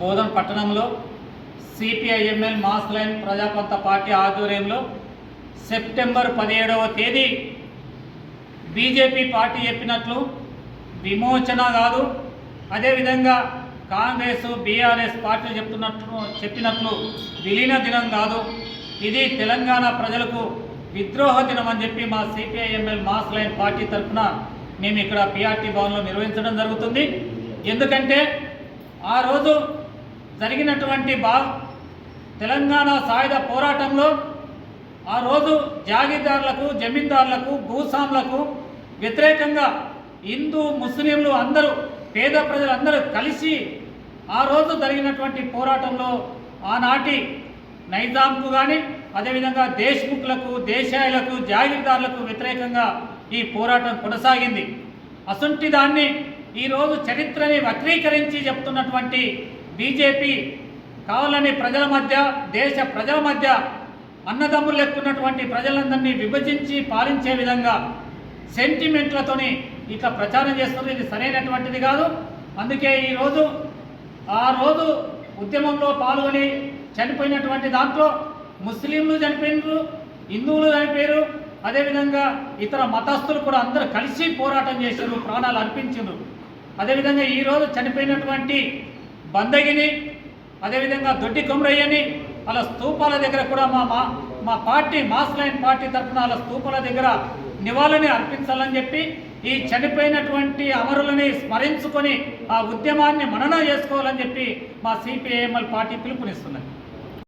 బోధన్ పట్టణంలో CPIML mass line Prajapantha party ఆధ్వర్యంలో September పదిహేడవ తేదీ బీజేపీ పార్టీ చెప్పినట్లు విమోచన కాదు. అదేవిధంగా కాంగ్రెస్ బీఆర్ఎస్ పార్టీలు చెప్తున్నట్లు చెప్పినట్లు విలీన దినం కాదు. ఇది తెలంగాణ ప్రజలకు విద్రోహ దినం అని చెప్పి మా సిపిఐఎంఎల్ మాస్ లైన్ పార్టీ తరఫున మేము ఇక్కడ పిఆర్టీ భవన్లో నిర్వహించడం జరుగుతుంది. ఎందుకంటే ఆ రోజు జరిగినటువంటి బా తెలంగాణ సాయుధ పోరాటంలో ఆ రోజు జాగీదారులకు జమీందారులకు భూస్వాములకు వ్యతిరేకంగా హిందూ ముస్లింలు అందరూ పేద ప్రజలందరూ కలిసి ఆ రోజు జరిగినటువంటి పోరాటంలో ఆనాటి నైజాంకు కానీ అదేవిధంగా దేశ్ముఖ్లకు దేశాయులకు జాగీర్దారులకు వ్యతిరేకంగా ఈ పోరాటం కొనసాగింది. అసుంటి దాన్ని ఈరోజు చరిత్రని వక్రీకరించి చెప్తున్నటువంటి బీజేపీ కావాలని ప్రజల మధ్య దేశ ప్రజల మధ్య అన్నదమ్ములు లెక్కున్నటువంటి ప్రజలందరినీ విభజించి పాలించే విధంగా సెంటిమెంట్లతోని ఇట్లా ప్రచారం చేస్తుంది ఇది సరైనటువంటిది కాదు. అందుకే ఈరోజు ఆ రోజు ఉద్యమంలో పాల్గొని చనిపోయినటువంటి దాంట్లో ముస్లింలు చనిపోయినారు హిందువులు చనిపోయారు అదేవిధంగా ఇతర మతస్థులు కూడా అందరూ కలిసి పోరాటం చేశారు ప్రాణాలు అర్పించారు అదేవిధంగా ఈరోజు చనిపోయినటువంటి బందగిని అదేవిధంగా దొడ్డి కొమరయ్యని వాళ్ళ స్తూపాల దగ్గర కూడా మా మా మా పార్టీ మాస్ లైన్ పార్టీ తరఫున వాళ్ళ స్తూపాల దగ్గర నివాళిని అర్పించాలని చెప్పి ఈ చనిపోయినటువంటి అమరులని స్మరించుకొని ఆ ఉద్యమాన్ని మనన చేసుకోవాలని చెప్పి మా సిపిఐఎంఎల్ పార్టీ పిలుపునిస్తున్నది